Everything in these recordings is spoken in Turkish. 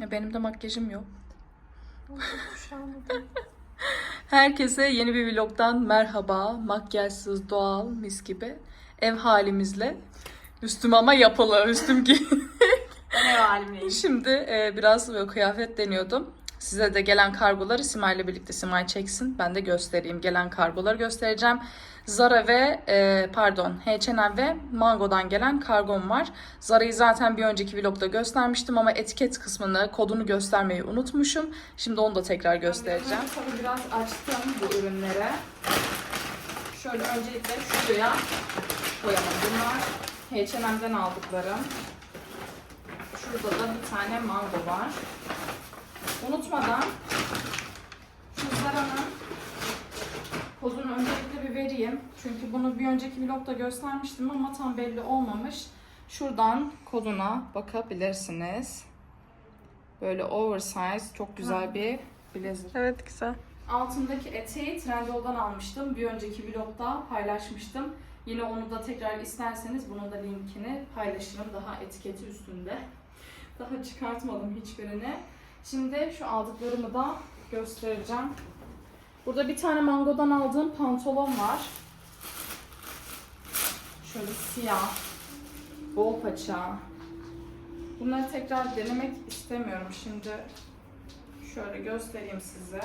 Benim de makyajım yok. Herkese yeni bir vlogdan merhaba. Makyajsız, doğal, mis gibi. Ev halimizle. Üstüm ama yapalı. Üstüm ki. Ev halimleyim. Şimdi e, biraz böyle kıyafet deniyordum. Size de gelen kargoları Simay ile birlikte Simay çeksin. Ben de göstereyim. Gelen kargoları göstereceğim. Zara ve e, pardon H&M ve Mango'dan gelen kargom var. Zara'yı zaten bir önceki vlogda göstermiştim ama etiket kısmını, kodunu göstermeyi unutmuşum. Şimdi onu da tekrar göstereceğim. Tabii biraz açtım bu ürünleri. Şöyle öncelikle şuraya koyalım. Bunlar H&M'den aldıklarım. Şurada da bir tane mango var. Unutmadan şu Zara'nın kodunu öncelikle bir vereyim. Çünkü bunu bir önceki vlogda göstermiştim ama tam belli olmamış. Şuradan koduna bakabilirsiniz. Böyle oversize çok güzel bir blazer. Evet güzel. Altındaki eteği Trendyol'dan almıştım. Bir önceki vlogda paylaşmıştım. Yine onu da tekrar isterseniz bunun da linkini paylaşırım. Daha etiketi üstünde. Daha çıkartmadım hiçbirini. Şimdi şu aldıklarımı da göstereceğim. Burada bir tane Mango'dan aldığım pantolon var. Şöyle siyah, bol paça. Bunları tekrar denemek istemiyorum şimdi. Şöyle göstereyim size.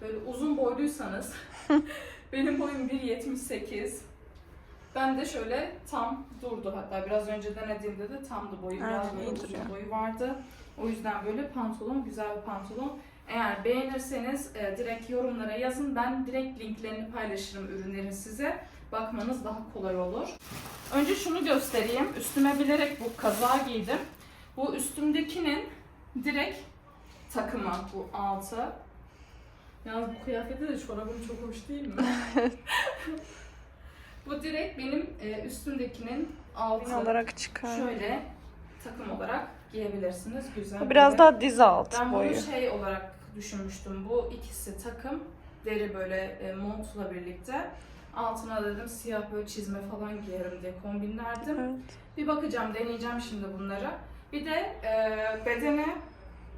Böyle uzun boyluysanız benim boyum 1.78. Ben de şöyle tam durdu hatta biraz önce denediğimde de tamdı boyu. Biraz Aynen, böyle iyi uzun boyu vardı. O yüzden böyle pantolon güzel bir pantolon. Eğer beğenirseniz e, direkt yorumlara yazın. Ben direkt linklerini paylaşırım ürünlerin size. Bakmanız daha kolay olur. Önce şunu göstereyim. Üstüme bilerek bu kazağı giydim. Bu üstümdekinin direkt takımı bu altı. Yalnız bu kıyafette de çorabım çok hoş değil mi? bu direkt benim e, üstümdekinin altı. olarak çıkar. Şöyle takım olarak giyebilirsiniz. Güzel. Bu biraz böyle. daha diz altı Ben boyu. bunu şey olarak düşünmüştüm. Bu ikisi takım. Deri böyle e, montla birlikte. Altına dedim siyah böyle çizme falan giyerim diye kombinlerdim. Evet. Bir bakacağım, deneyeceğim şimdi bunları. Bir de e, bedeni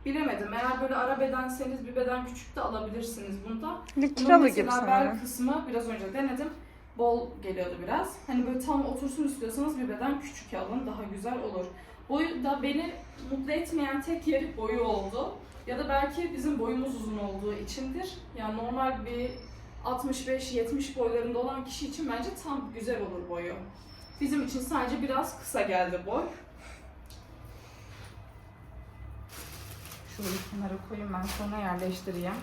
bilemedim. Eğer böyle ara bedenseniz bir beden küçük de alabilirsiniz bunda. Bir kiralı gibi mesela bel sanırım. kısmı biraz önce denedim. Bol geliyordu biraz. Hani böyle tam otursun istiyorsanız bir beden küçük alın daha güzel olur. Boyu da beni mutlu etmeyen tek yeri boyu oldu. Ya da belki bizim boyumuz uzun olduğu içindir. Yani normal bir 65-70 boylarında olan kişi için bence tam güzel olur boyu. Bizim için sadece biraz kısa geldi boy. Şöyle kenara koyayım ben sonra yerleştireyim.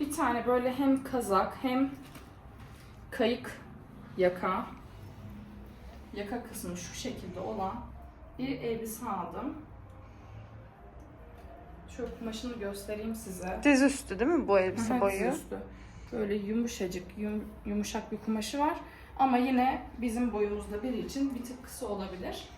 Bir tane böyle hem kazak hem kayık yaka yaka kısmı şu şekilde olan bir elbise aldım. Şöyle kumaşını göstereyim size. Diz üstü değil mi bu elbise Aha, boyu? üstü. Böyle yumuşacık, yum- yumuşak bir kumaşı var. Ama yine bizim boyumuzda biri için bir tık kısa olabilir.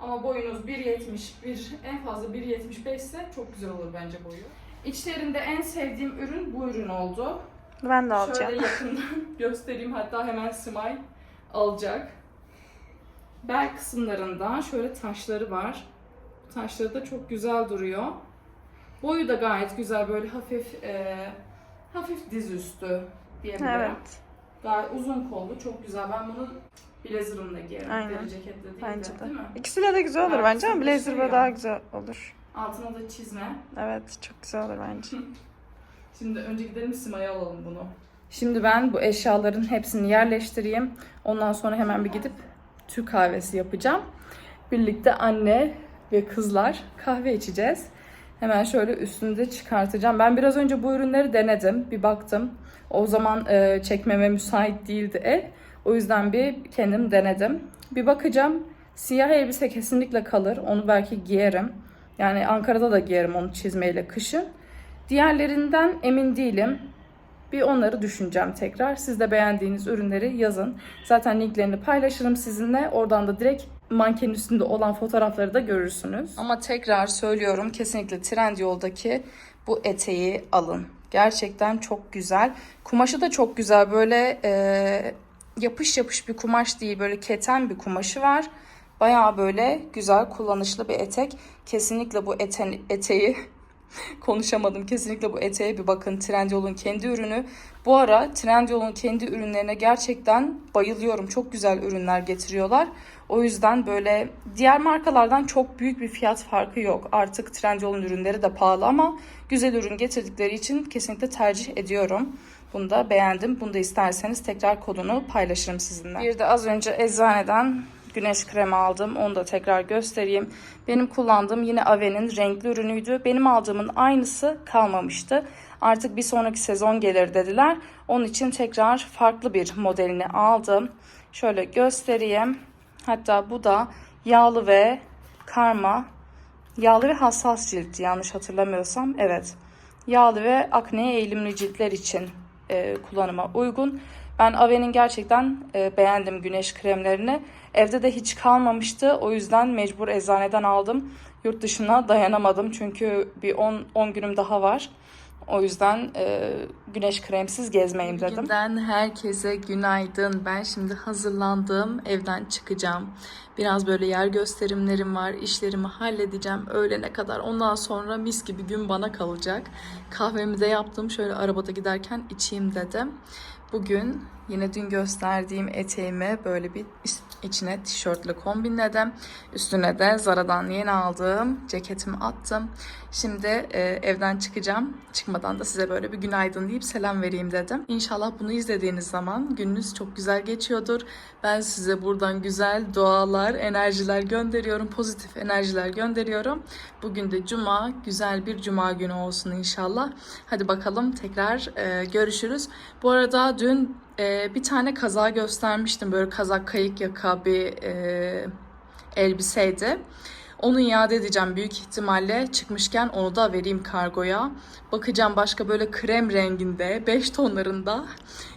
Ama boyunuz 1.71, en fazla 1.75 ise çok güzel olur bence boyu. İçlerinde en sevdiğim ürün bu ürün oldu. Ben de alacağım. Şöyle yakından göstereyim hatta hemen Simay alacak. Bel kısımlarında şöyle taşları var. Taşları da çok güzel duruyor. Boyu da gayet güzel böyle hafif e, hafif dizüstü diyebilirim. Evet. Gayet uzun kollu çok güzel. Ben bunu blazerımla giyerim. Aynen. Deri ceketle değil Bence de, de. değil mi? İkisiyle de güzel olur Evet, bence ama blazer şey böyle daha güzel olur. Altına da çizme. Evet çok güzel olur bence. Şimdi önce gidelim Sima'ya alalım bunu. Şimdi ben bu eşyaların hepsini yerleştireyim. Ondan sonra hemen bir gidip Türk kahvesi yapacağım. Birlikte anne ve kızlar kahve içeceğiz. Hemen şöyle üstünü de çıkartacağım. Ben biraz önce bu ürünleri denedim. Bir baktım. O zaman e, çekmeme müsait değildi ev. O yüzden bir kendim denedim. Bir bakacağım. Siyah elbise kesinlikle kalır. Onu belki giyerim. Yani Ankara'da da giyerim onu çizmeyle kışın. Diğerlerinden emin değilim. Bir onları düşüneceğim tekrar. Siz de beğendiğiniz ürünleri yazın. Zaten linklerini paylaşırım sizinle. Oradan da direkt mankenin üstünde olan fotoğrafları da görürsünüz. Ama tekrar söylüyorum kesinlikle Trendyol'daki bu eteği alın. Gerçekten çok güzel. Kumaşı da çok güzel. Böyle e, yapış yapış bir kumaş değil. Böyle keten bir kumaşı var. Bayağı böyle güzel kullanışlı bir etek. Kesinlikle bu eten, eteği konuşamadım. Kesinlikle bu eteğe bir bakın. Trendyol'un kendi ürünü. Bu ara Trendyol'un kendi ürünlerine gerçekten bayılıyorum. Çok güzel ürünler getiriyorlar. O yüzden böyle diğer markalardan çok büyük bir fiyat farkı yok. Artık Trendyol'un ürünleri de pahalı ama güzel ürün getirdikleri için kesinlikle tercih ediyorum. Bunu da beğendim. Bunu da isterseniz tekrar kodunu paylaşırım sizinle. Bir de az önce eczaneden güneş kremi aldım. Onu da tekrar göstereyim. Benim kullandığım yine Ave'nin renkli ürünüydü. Benim aldığımın aynısı kalmamıştı. Artık bir sonraki sezon gelir dediler. Onun için tekrar farklı bir modelini aldım. Şöyle göstereyim. Hatta bu da yağlı ve karma. Yağlı ve hassas cilt yanlış hatırlamıyorsam. Evet. Yağlı ve akneye eğilimli ciltler için e, kullanıma uygun. Ben Ave'nin gerçekten e, beğendim güneş kremlerini. Evde de hiç kalmamıştı. O yüzden mecbur eczaneden aldım. Yurt dışına dayanamadım çünkü bir 10 10 günüm daha var. O yüzden e, güneş kremsiz gezmeyeyim dedim. Günden herkese günaydın. Ben şimdi hazırlandım. Evden çıkacağım. Biraz böyle yer gösterimlerim var. İşlerimi halledeceğim öğlene kadar. Ondan sonra mis gibi gün bana kalacak. Kahvemi de yaptım. Şöyle arabada giderken içeyim dedim. Bugün yine dün gösterdiğim eteğimi böyle bir içine tişörtle kombinledim. Üstüne de Zara'dan yeni aldığım ceketimi attım. Şimdi e, evden çıkacağım. Çıkmadan da size böyle bir günaydın deyip selam vereyim dedim. İnşallah bunu izlediğiniz zaman gününüz çok güzel geçiyordur. Ben size buradan güzel dualar, enerjiler gönderiyorum. Pozitif enerjiler gönderiyorum. Bugün de cuma, güzel bir cuma günü olsun inşallah. Hadi bakalım tekrar e, görüşürüz. Bu arada dün e, bir tane kaza göstermiştim. Böyle kazak kayık yaka bir e, elbiseydi. Onu iade edeceğim büyük ihtimalle. Çıkmışken onu da vereyim kargoya. Bakacağım başka böyle krem renginde, 5 tonlarında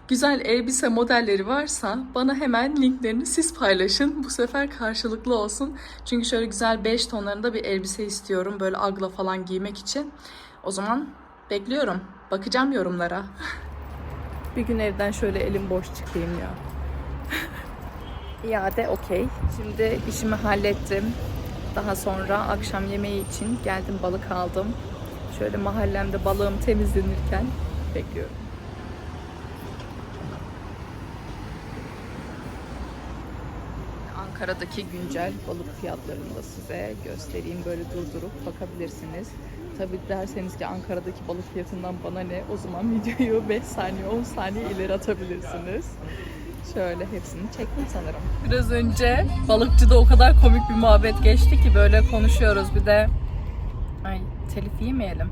güzel elbise modelleri varsa bana hemen linklerini siz paylaşın. Bu sefer karşılıklı olsun. Çünkü şöyle güzel 5 tonlarında bir elbise istiyorum. Böyle agla falan giymek için. O zaman bekliyorum. Bakacağım yorumlara. Bir gün evden şöyle elim boş çıkayım ya. İade okey. Şimdi işimi hallettim. Daha sonra akşam yemeği için geldim balık aldım. Şöyle mahallemde balığım temizlenirken bekliyorum. Ankara'daki güncel balık fiyatlarını da size göstereyim. Böyle durdurup bakabilirsiniz. Tabi derseniz ki Ankara'daki balık fiyatından bana ne? O zaman videoyu 5 saniye 10 saniye ileri atabilirsiniz. Şöyle hepsini çektim sanırım. Biraz önce balıkçıda o kadar komik bir muhabbet geçti ki böyle konuşuyoruz bir de ay telif yemeyelim.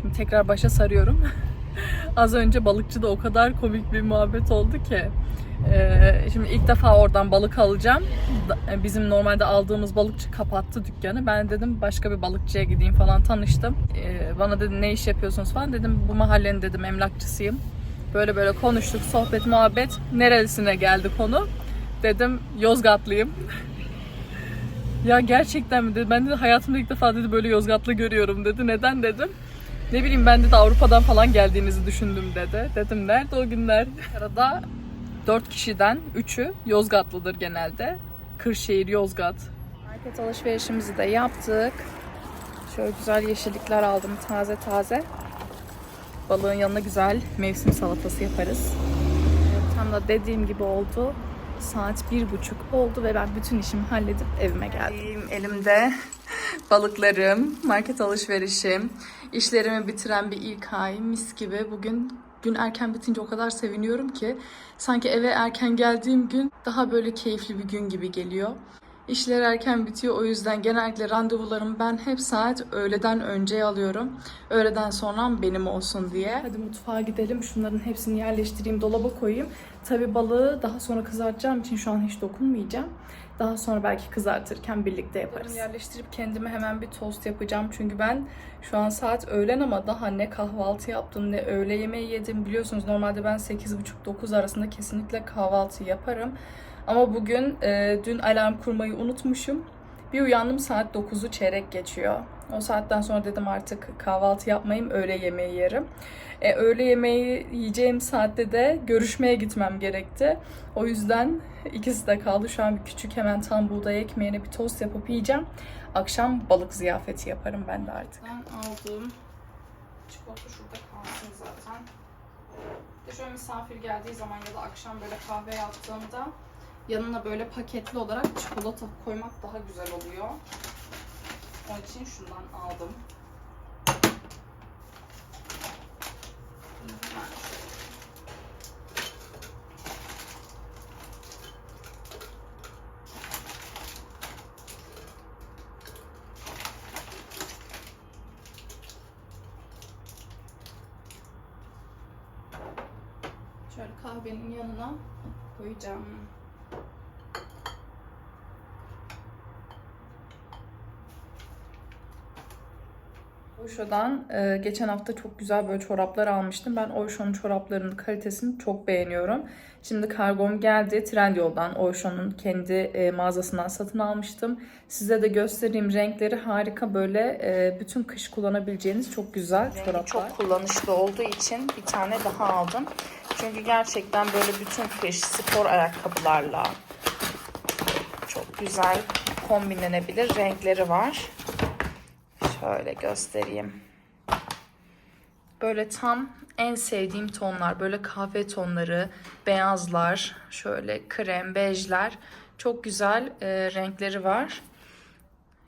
Şimdi tekrar başa sarıyorum. Az önce balıkçıda o kadar komik bir muhabbet oldu ki. Ee, şimdi ilk defa oradan balık alacağım. Da- Bizim normalde aldığımız balıkçı kapattı dükkanı. Ben dedim başka bir balıkçıya gideyim falan tanıştım. Ee, bana dedi ne iş yapıyorsunuz falan. Dedim bu mahallenin dedim emlakçısıyım. Böyle böyle konuştuk, sohbet, muhabbet. Nerelisine geldi konu. Dedim Yozgatlıyım. ya gerçekten mi dedi. Ben de hayatımda ilk defa dedi böyle Yozgatlı görüyorum dedi. Neden dedim. Ne bileyim ben de Avrupa'dan falan geldiğinizi düşündüm dedi. Dedim nerede o günler? Arada 4 kişiden 3'ü Yozgatlıdır genelde. Kırşehir, Yozgat. Market alışverişimizi de yaptık. Şöyle güzel yeşillikler aldım taze taze. Balığın yanına güzel mevsim salatası yaparız. Tam da dediğim gibi oldu. Saat bir buçuk oldu ve ben bütün işimi halledip evime geldim. Elimde balıklarım, market alışverişim, işlerimi bitiren bir ilk ay mis gibi. Bugün gün erken bitince o kadar seviniyorum ki sanki eve erken geldiğim gün daha böyle keyifli bir gün gibi geliyor. İşler erken bitiyor o yüzden genellikle randevularımı ben hep saat öğleden önce alıyorum. Öğleden sonra benim olsun diye. Hadi mutfağa gidelim. Şunların hepsini yerleştireyim, dolaba koyayım. Tabi balığı daha sonra kızartacağım için şu an hiç dokunmayacağım. Daha sonra belki kızartırken birlikte yaparız. Yerleştirip kendime hemen bir tost yapacağım. Çünkü ben şu an saat öğlen ama daha ne kahvaltı yaptım ne öğle yemeği yedim. Biliyorsunuz normalde ben 8.30-9 arasında kesinlikle kahvaltı yaparım. Ama bugün e, dün alarm kurmayı unutmuşum. Bir uyandım saat 9'u çeyrek geçiyor. O saatten sonra dedim artık kahvaltı yapmayayım, öğle yemeği yerim. E, öğle yemeği yiyeceğim saatte de görüşmeye gitmem gerekti. O yüzden ikisi de kaldı. Şu an bir küçük hemen tam buğday ekmeğine bir tost yapıp yiyeceğim. Akşam balık ziyafeti yaparım ben de artık. Ben aldığım çikolata şurada kalsın zaten. Bir de şöyle misafir geldiği zaman ya da akşam böyle kahve yaptığımda yanına böyle paketli olarak çikolata koymak daha güzel oluyor. Onun için şundan aldım. Şöyle kahvenin yanına koyacağım. Oysho'dan e, geçen hafta çok güzel böyle çoraplar almıştım. Ben Oysho'nun çoraplarının kalitesini çok beğeniyorum. Şimdi kargom geldi. Trendyol'dan Oysho'nun kendi e, mağazasından satın almıştım. Size de göstereyim. Renkleri harika böyle e, bütün kış kullanabileceğiniz çok güzel çoraplar. Çok kullanışlı olduğu için bir tane daha aldım. Çünkü gerçekten böyle bütün kış spor ayakkabılarla çok güzel kombinlenebilir renkleri var. Şöyle göstereyim. Böyle tam en sevdiğim tonlar. Böyle kahve tonları, beyazlar, şöyle krem, bejler. Çok güzel e, renkleri var.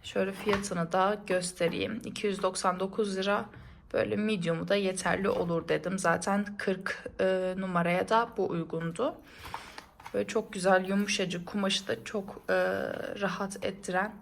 Şöyle fiyatını da göstereyim. 299 lira. Böyle medium'u da yeterli olur dedim. Zaten 40 e, numaraya da bu uygundu. Böyle çok güzel yumuşacık kumaşı da çok e, rahat ettiren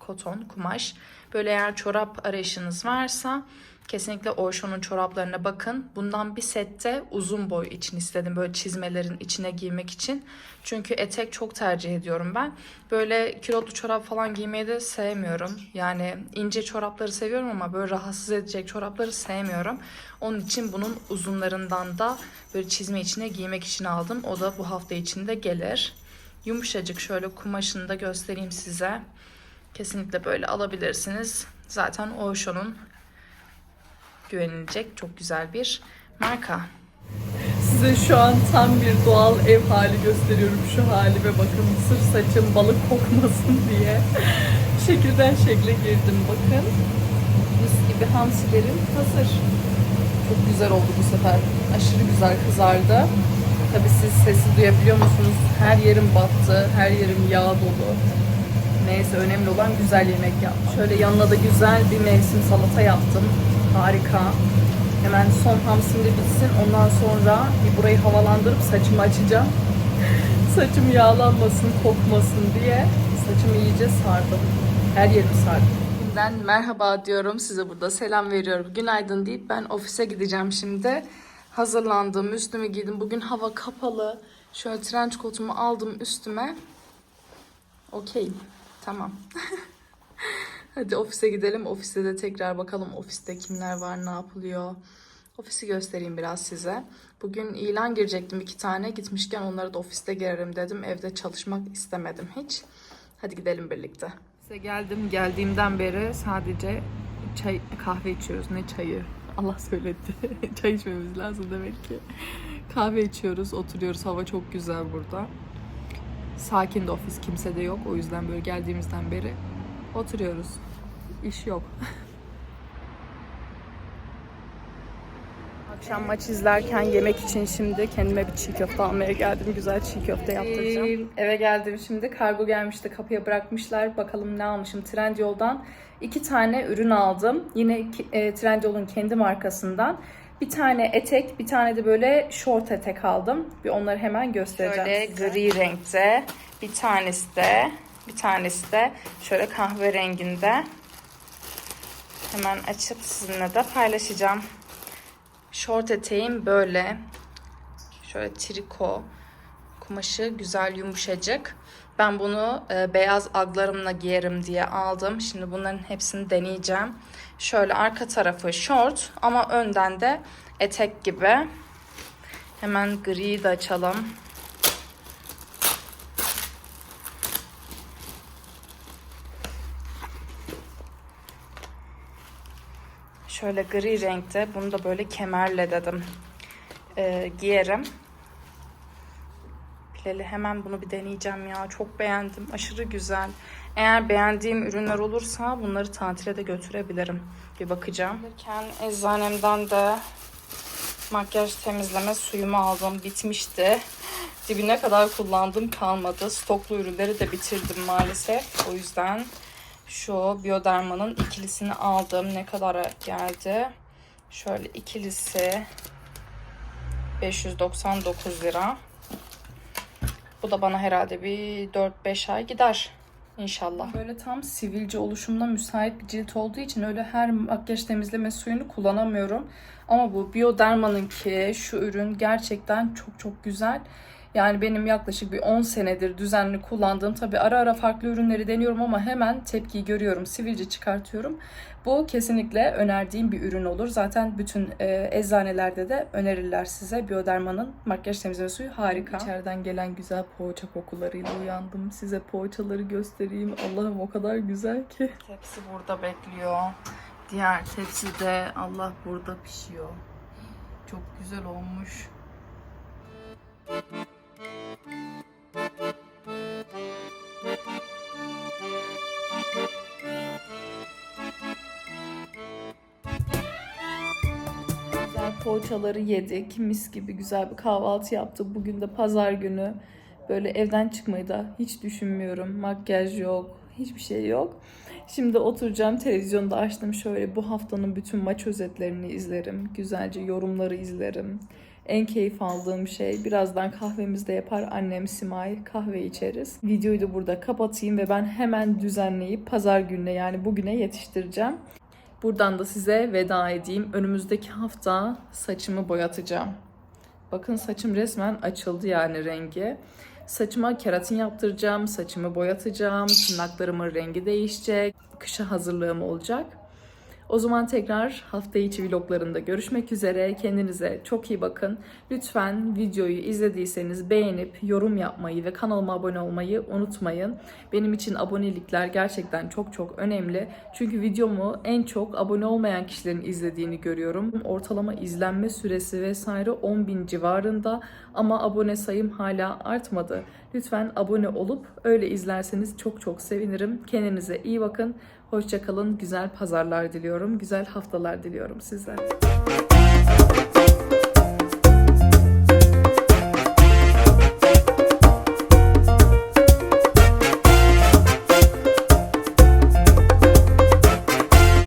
koton kumaş. Böyle eğer çorap arayışınız varsa kesinlikle Oysho'nun çoraplarına bakın. Bundan bir sette uzun boy için istedim. Böyle çizmelerin içine giymek için. Çünkü etek çok tercih ediyorum ben. Böyle kilotlu çorap falan giymeyi de sevmiyorum. Yani ince çorapları seviyorum ama böyle rahatsız edecek çorapları sevmiyorum. Onun için bunun uzunlarından da böyle çizme içine giymek için aldım. O da bu hafta içinde gelir. Yumuşacık şöyle kumaşını da göstereyim size. Kesinlikle böyle alabilirsiniz. Zaten Oysho'nun güvenilecek çok güzel bir marka. Size şu an tam bir doğal ev hali gösteriyorum şu halime bakın. Sırf saçım balık kokmasın diye. Şekilden şekle girdim bakın. Mis gibi hamsilerim hazır. Çok güzel oldu bu sefer. Aşırı güzel kızardı. Tabii siz sesi duyabiliyor musunuz? Her yerim battı, her yerim yağ dolu. Neyse önemli olan güzel yemek yapmak. Şöyle yanına da güzel bir mevsim salata yaptım. Harika. Hemen son hamsim de bitsin. Ondan sonra bir burayı havalandırıp saçımı açacağım. Saçım yağlanmasın, kokmasın diye saçımı iyice sardım. Her yerimi sardım. Şimdiden merhaba diyorum. Size burada selam veriyorum. Günaydın deyip ben ofise gideceğim şimdi. Hazırlandım, üstümü giydim. Bugün hava kapalı. Şöyle trench kotumu aldım üstüme. Okey. Tamam. Hadi ofise gidelim. Ofiste de tekrar bakalım ofiste kimler var, ne yapılıyor. Ofisi göstereyim biraz size. Bugün ilan girecektim iki tane. Gitmişken onları da ofiste girerim dedim. Evde çalışmak istemedim hiç. Hadi gidelim birlikte. Size geldim. Geldiğimden beri sadece çay, kahve içiyoruz. Ne çayı? Allah söyletti. çay içmemiz lazım demek ki. Kahve içiyoruz, oturuyoruz. Hava çok güzel burada. Sakin de ofis, kimse de yok. O yüzden böyle geldiğimizden beri oturuyoruz. İş yok. Akşam maç izlerken yemek için şimdi kendime bir çiğ köfte almaya geldim. Güzel çiğ köfte yaptıracağım. eve geldim şimdi. Kargo gelmişti. Kapıya bırakmışlar. Bakalım ne almışım. Trendyol'dan iki tane ürün aldım. Yine e, Trendyol'un kendi markasından. Bir tane etek, bir tane de böyle short etek aldım. Bir onları hemen göstereceğim Şöyle size. gri renkte. Bir tanesi de, bir tanesi de şöyle kahverenginde. Hemen açıp sizinle de paylaşacağım. Short eteğim böyle. Şöyle triko. Kumaşı güzel yumuşacık. Ben bunu e, beyaz aglarımla giyerim diye aldım. Şimdi bunların hepsini deneyeceğim. Şöyle arka tarafı short ama önden de etek gibi. Hemen griyi de açalım. Şöyle gri renkte. Bunu da böyle kemerle dedim. E, giyerim. Pileli hemen bunu bir deneyeceğim ya. Çok beğendim. Aşırı güzel. Eğer beğendiğim ürünler olursa bunları tatile de götürebilirim. Bir bakacağım. Gelirken eczanemden de makyaj temizleme suyumu aldım. Bitmişti. Dibine kadar kullandım kalmadı. Stoklu ürünleri de bitirdim maalesef. O yüzden şu Bioderma'nın ikilisini aldım. Ne kadara geldi? Şöyle ikilisi 599 lira. Bu da bana herhalde bir 4-5 ay gider. İnşallah. Böyle tam sivilce oluşumuna müsait bir cilt olduğu için öyle her makyaj temizleme suyunu kullanamıyorum. Ama bu Bioderma'nınki şu ürün gerçekten çok çok güzel. Yani benim yaklaşık bir 10 senedir düzenli kullandığım tabi ara ara farklı ürünleri deniyorum ama hemen tepkiyi görüyorum. Sivilce çıkartıyorum. Bu kesinlikle önerdiğim bir ürün olur. Zaten bütün e, eczanelerde de önerirler size. Bioderma'nın makyaj temizleme suyu harika. İçeriden gelen güzel poğaça kokularıyla uyandım. Size poğaçaları göstereyim. Allah'ım o kadar güzel ki. Tepsi burada bekliyor. Diğer tepsi de Allah burada pişiyor. Çok güzel olmuş. Poğaçaları yedik. Mis gibi güzel bir kahvaltı yaptık. Bugün de pazar günü. Böyle evden çıkmayı da hiç düşünmüyorum. Makyaj yok. Hiçbir şey yok. Şimdi oturacağım. Televizyonda açtım. Şöyle bu haftanın bütün maç özetlerini izlerim. Güzelce yorumları izlerim. En keyif aldığım şey birazdan kahvemizi de yapar annem Simay kahve içeriz. Videoyu da burada kapatayım ve ben hemen düzenleyip pazar gününe yani bugüne yetiştireceğim. Buradan da size veda edeyim. Önümüzdeki hafta saçımı boyatacağım. Bakın saçım resmen açıldı yani rengi. Saçıma keratin yaptıracağım, saçımı boyatacağım, tırnaklarımın rengi değişecek, kışa hazırlığım olacak. O zaman tekrar hafta içi vloglarında görüşmek üzere. Kendinize çok iyi bakın. Lütfen videoyu izlediyseniz beğenip yorum yapmayı ve kanalıma abone olmayı unutmayın. Benim için abonelikler gerçekten çok çok önemli. Çünkü videomu en çok abone olmayan kişilerin izlediğini görüyorum. Ortalama izlenme süresi vesaire 10.000 civarında ama abone sayım hala artmadı. Lütfen abone olup öyle izlerseniz çok çok sevinirim. Kendinize iyi bakın. Hoşçakalın. Güzel pazarlar diliyorum. Güzel haftalar diliyorum size.